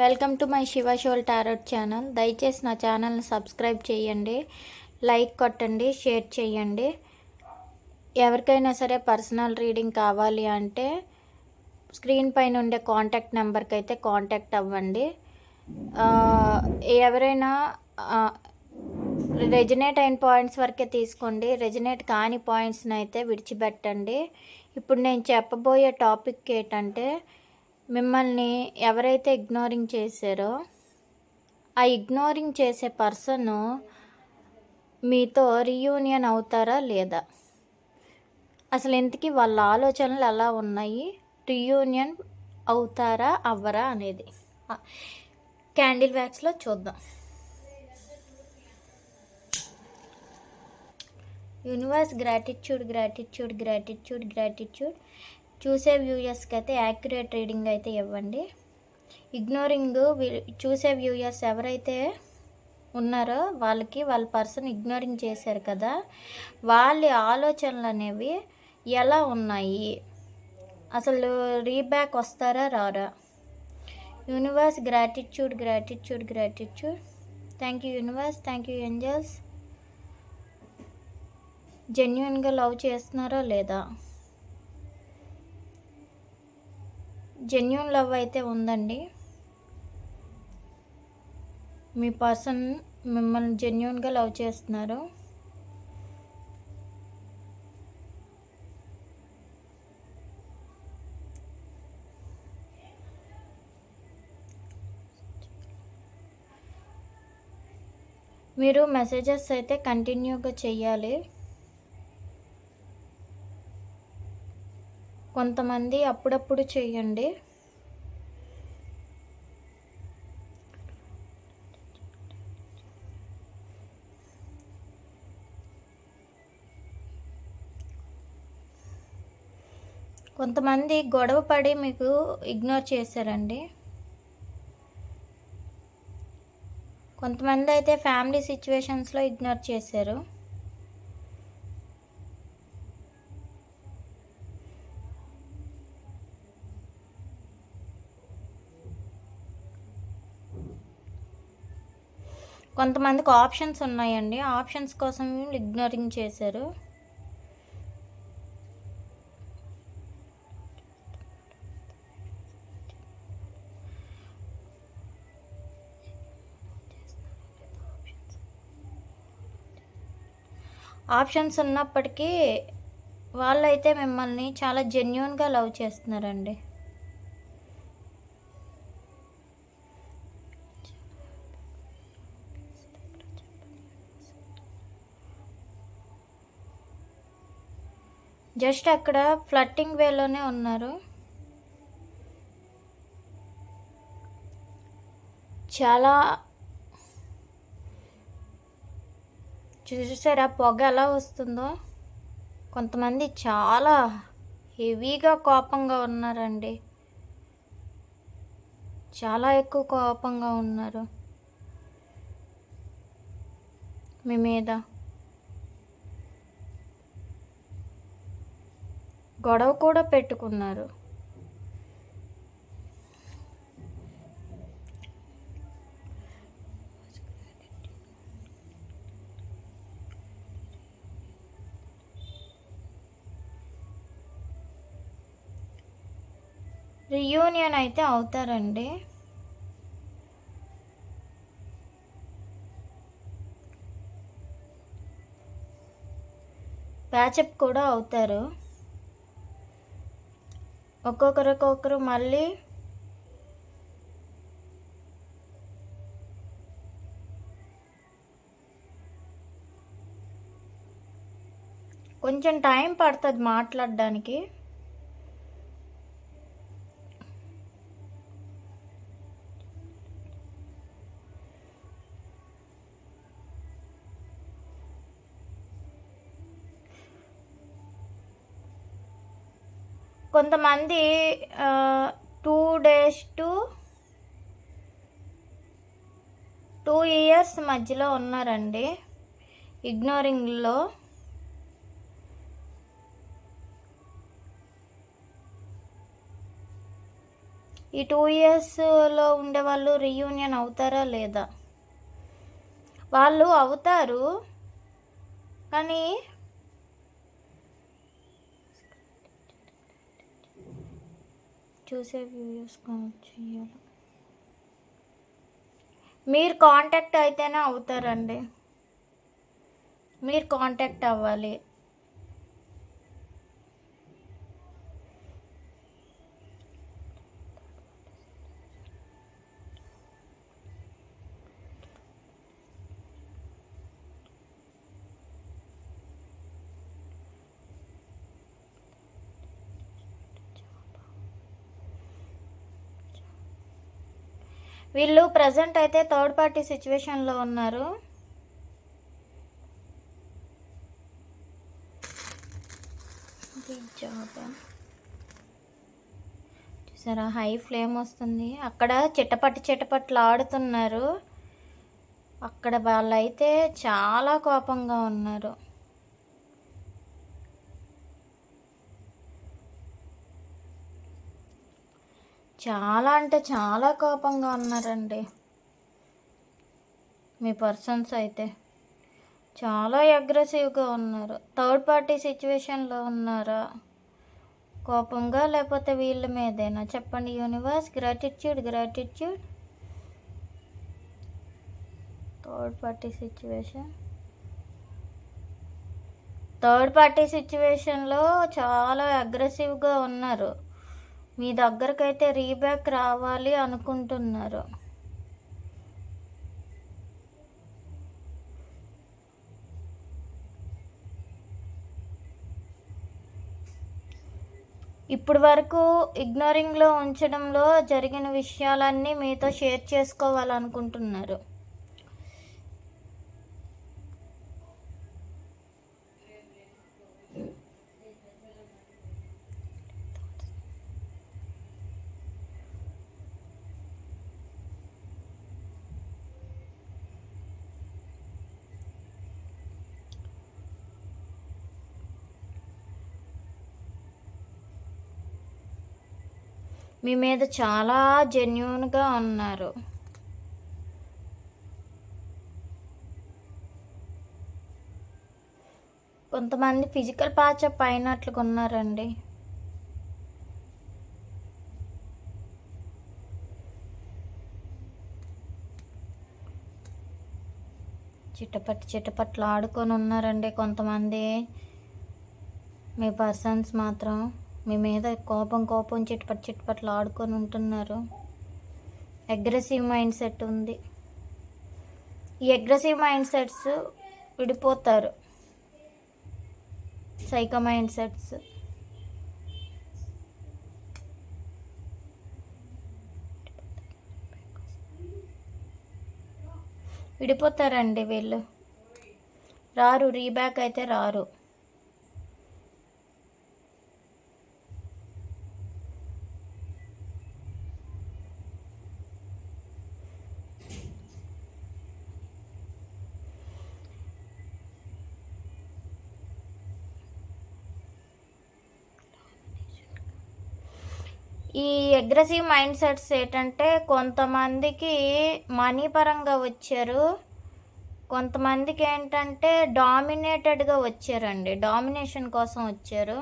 Welcome to my Shiva soul tarot channel. దయచేసి నా ఛానల్ని సబ్స్క్రైబ్ చేయండి లైక్ కొట్టండి షేర్ చేయండి. ఎవరికైనా సరే పర్సనల్ రీడింగ్ కావాలి అంటే స్క్రీన్ పైన ఉండే కాంటాక్ట్ నెంబర్కి అయితే కాంటాక్ట్ అవ్వండి. ఎవరైనా రెజినేట్ అయిన పాయింట్స్ వరకే తీసుకోండి. రెజినేట్ కాని పాయింట్స్ని అయితే విడిచిపెట్టండి. ఇప్పుడు నేను చెప్పబోయే టాపిక్ ఏంటంటే మిమ్మల్ని ఎవరైతే ఇగ్నోరింగ్ చేశారో ఆ ఇగ్నోరింగ్ చేసే పర్సన్ మీతో రీయూనియన్ అవుతారా లేదా? అసలు ఇంతకీ వాళ్ళ ఆలోచనలు ఎలా ఉన్నాయి? రీయూనియన్ అవుతారా అవ్వరా అనేది. క్యాండిల్ వ్యాక్స్లో చూద్దాం. Universe gratitude gratitude gratitude gratitude. చూసే వ్యూయర్స్కి అయితే యాక్యురేట్ రీడింగ్ అయితే ఇవ్వండి. ఇగ్నోరింగ్ చూసే వ్యూయర్స్ ఎవరైతే ఉన్నారో వాళ్ళకి వాళ్ళ పర్సన్ ఇగ్నోరింగ్ చేశారు కదా వాళ్ళ ఆలోచనలు అనేవి ఎలా ఉన్నాయి? అసలు రీబ్యాక్ వస్తారా రారా? Universe gratitude gratitude gratitude. Thank you universe thank you angels. జెన్యున్గా లవ్ చేస్తున్నారా లేదా? జెన్యున్ లవ్ అయితే ఉందండి. మీ పర్సన్ మిమ్మల్ని జెన్యున్గా లవ్ చేస్తున్నారు. మీరు మెసేజెస్ అయితే కంటిన్యూగా చేయాలి కొంతమంది అప్పుడప్పుడు చేయండి. కొంతమంది గొడవ పడి మీకు ఇగ్నోర్ చేశారండి. కొంతమంది అయితే ఫ్యామిలీ సిచ్యువేషన్స్లో ఇగ్నోర్ చేశారు. కొంతమందికి ఆప్షన్స్ ఉన్నాయండి. ఆప్షన్స్ కోసం ఇగ్నోరింగ్ చేశారు. ఆప్షన్స్ ఉన్నప్పటికీ వాళ్ళైతే మిమ్మల్ని చాలా జెన్యున్గా లవ్ చేస్తున్నారండి. జస్ట్ అక్కడ ఫ్లట్టింగ్ వేలోనే ఉన్నారు. చాలా చూసారా పొగ ఎలా వస్తుందో? కొంతమంది చాలా హెవీగా కోపంగా ఉన్నారండి. చాలా ఎక్కువ కోపంగా ఉన్నారు. మీ మీద. గొడవ కూడా పెట్టుకున్నారు. రియూనియన్ అయితే అవుతారండి. ప్యాచప్ కూడా అవుతారు. ఒక్కొక్కరికొకరు మళ్ళీ కొంచెం టైం పడుతుంది మాట్లాడడానికి. కొంతమంది two days to two years మధ్యలో ఉన్నారండి. ఇగ్నోరింగ్లో ఈ టూ ఇయర్స్లో ఉండే వాళ్ళు రీయూనియన్ అవుతారా లేదా? వాళ్ళు అవుతారు కానీ చూసే వ్యూస్ చేయాలి మీరు కాంటాక్ట్ అయితేనే అవుతారండి. మీరు కాంటాక్ట్ అవ్వాలి. వీళ్ళు ప్రజెంట్ అయితే థర్డ్ పార్టీ సిచ్యువేషన్లో ఉన్నారు. చూసారా? హై ఫ్లేమ్ వస్తుంది. అక్కడ చిట్టపట్టి చిట్టపట్లు ఆడుతున్నారు. అక్కడ వాళ్ళైతే చాలా కోపంగా ఉన్నారు. చాలా అంటే చాలా కోపంగా ఉన్నారండి. మీ పర్సన్స్ అయితే చాలా అగ్రెసివ్గా ఉన్నారు. థర్డ్ పార్టీ సిచ్యువేషన్లో ఉన్నారా? కోపంగా లేకపోతే వీళ్ళ మీదేనా? చెప్పండి universe gratitude gratitude third party situation third party సిచ్యువేషన్లో చాలా అగ్రెసివ్గా ఉన్నారు. మీ దగ్గరకైతే రీబ్యాక్ రావాలి అనుకుంటున్నారు. ఇప్పుడు వరకు ఇగ్నోరింగ్లో ఉంచడంలో జరిగిన విషయాలన్నీ మీతో షేర్ చేసుకోవాలనుకుంటున్నారు. మీ మీద చాలా జెన్యున్గా ఉన్నారు. కొంతమంది ఫిజికల్ పాచప్ అయినట్లుగా ఉన్నారండి చిట్టపట్టి చిట్టపట్లు ఆడుకొని ఉన్నారండి కొంతమంది. మీ పర్సన్స్ మాత్రం మీ మీద కోపం కోపం చిట్పట్ చిట్పట్లు ఆడుకొని ఉంటున్నారు. అగ్రెసివ్ మైండ్ సెట్ ఉంది. ఈ అగ్రెసివ్ మైండ్ సెట్స్ విడిపోతారు. సైకో మైండ్ సెట్స్ విడిపోతారండి వీళ్ళు. రారు రీబ్యాక్ అయితే రారు ఈ అగ్రెసివ్ మైండ్ సెట్స్ ఏంటంటే కొంతమందికి మనీ పరంగా వచ్చారు. కొంతమందికి ఏంటంటే డామినేటెడ్గా వచ్చారండి. డామినేషన్ కోసం వచ్చారు.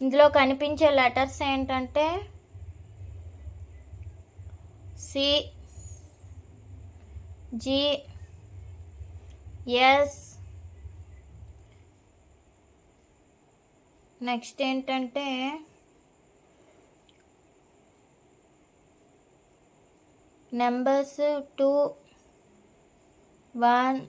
ఇందులో కనిపించే లెటర్స్ ఏంటంటే సి జి ఎస్. నెక్స్ట్ ఏంటంటే నెంబర్స్ టూ వన్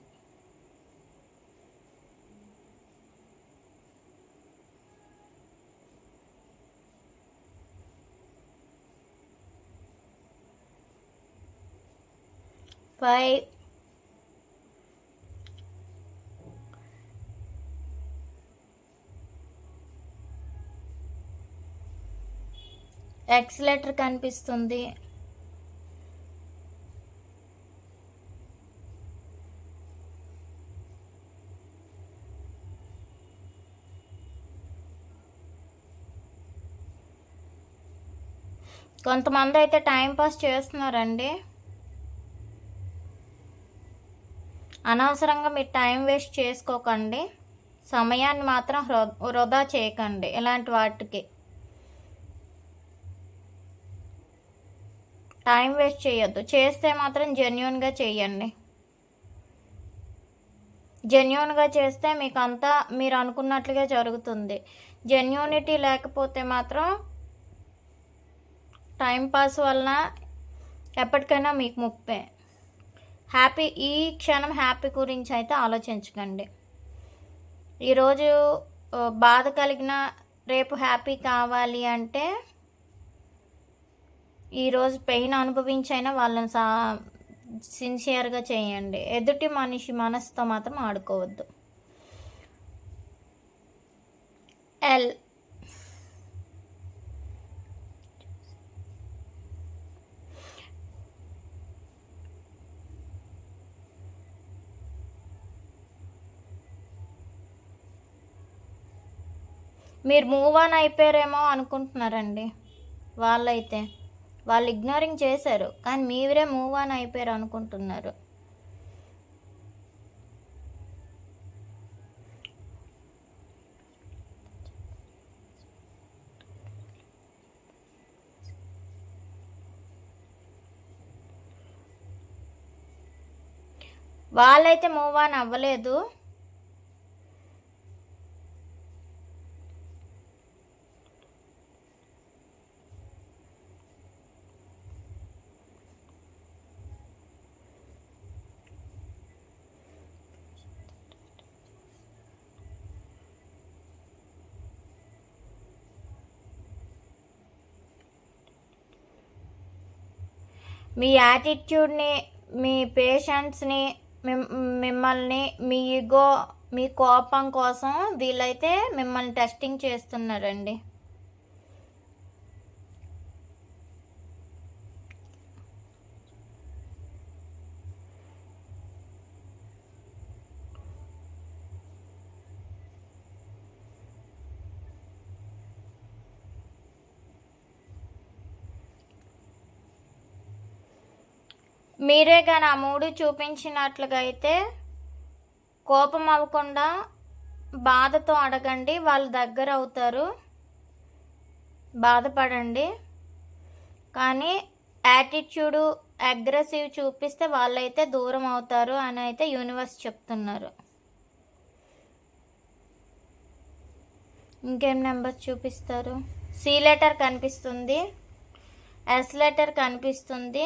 ఫైవ్ ఎక్స్లేటర్ కనిపిస్తుంది. కొంతమంది అయితే టైం పాస్ చేస్తున్నారండి. అనవసరంగా మీరు టైం వేస్ట్ చేసుకోకండి. సమయాన్ని మాత్రం హృ- వృధా చేయకండి. ఇలాంటి వాటికి టైం వేస్ట్ చేయొద్దు. చేస్తే మాత్రం జెన్యున్గా చేయండి. జెన్యున్గా చేస్తే మీకు అంతా మీరు అనుకున్నట్లుగా జరుగుతుంది. జెన్యూనిటీ లేకపోతే మాత్రం టైం పాస్ వలన ఎప్పటికైనా మీకు ముప్పే. హ్యాపీ ఈ క్షణం హ్యాపీ గురించి అయితే ఆలోచించకండి. ఈరోజు బాధ కలిగిన రేపు హ్యాపీ కావాలి అంటే ఈరోజు పెయిన్ అనుభవించైనా వాళ్ళని సా సిన్సియర్గా చేయండి. ఎదుటి మనిషి మనసుతో మాత్రం ఆడుకోవద్దు. ఎల్ మీరు మూవ్ ఆన్ అయిపోయారేమో అనుకుంటున్నారండి. వాళ్ళైతే. వాళ్ళు ఇగ్నోరింగ్ చేశారు కానీ మీరే మూవ్ ఆన్ అయిపోయారు అనుకుంటున్నారు. వాళ్ళైతే మూవ్ ఆన్ అవ్వలేదు. మీ యాటిట్యూడ్ని మీ పేషెన్స్ని మిమ్- మిమ్మల్ని మీ ఈగో మీ కోపం కోసం వీళ్ళైతే మిమ్మల్ని టెస్టింగ్ చేస్తున్నారండి. మీరే కానీ ఆ మూడు చూపించినట్లుగా అయితే కోపం అవ్వకుండా బాధతో అడగండి వాళ్ళు దగ్గర అవుతారు బాధపడండి. కానీ యాటిట్యూడు అగ్రెసివ్ చూపిస్తే వాళ్ళైతే దూరం అవుతారు అని అయితే యూనివర్స్ చెప్తున్నారు. ఇంకేం నెంబర్స్ చూపిస్తారు? సి లెటర్ కనిపిస్తుంది. ఎస్ లెటర్ కనిపిస్తుంది.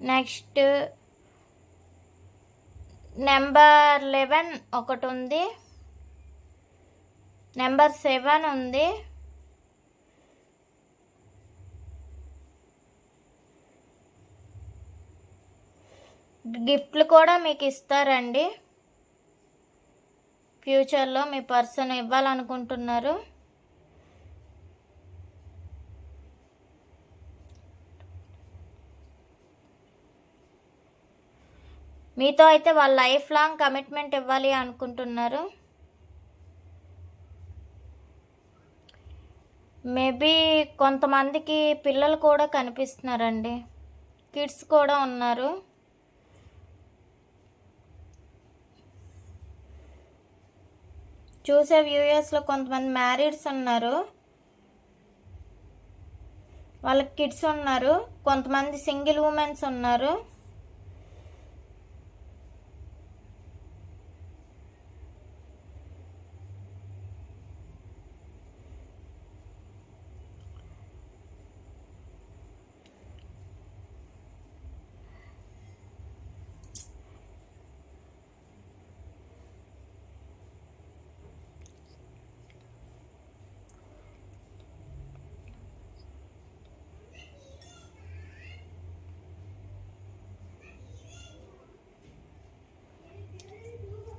నెక్స్ట్ నెంబర్ లెవెన్ ఒకటి ఉంది నెంబర్ సెవెన్ ఉంది. గిఫ్ట్లు కూడా మీకు ఇస్తారండి. ఫ్యూచర్లో మీ పర్సన్ ఇవ్వాలనుకుంటున్నారు. మీతో అయితే వాళ్ళ లైఫ్ లాంగ్ కమిట్మెంట్ ఇవ్వాలి అనుకుంటున్నారు. మేబీ కొంతమందికి పిల్లలు కూడా కనిపిస్తున్నారండి. కిడ్స్ కూడా ఉన్నారు. చూసే వ్యూయర్స్లో కొంతమంది మ్యారీడ్స్ ఉన్నారు. వాళ్ళకి కిడ్స్ ఉన్నారు. కొంతమంది సింగిల్ ఉమెన్స్ ఉన్నారు.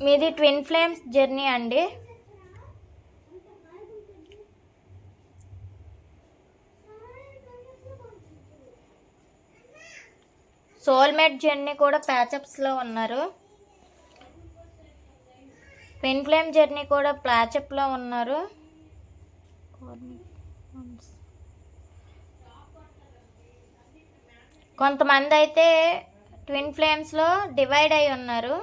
మీది ట్విన్ ఫ్లేమ్స్ జర్నీ అండి. సోల్మేట్ జర్నీ కూడా ప్యాచప్స్లో ఉన్నారు. ట్విన్ ఫ్లేమ్ జర్నీ కూడా ప్యాచప్లో ఉన్నారు. కొంతమంది అయితే ట్విన్ ఫ్లేమ్స్లో డివైడ్ అయి ఉన్నారు.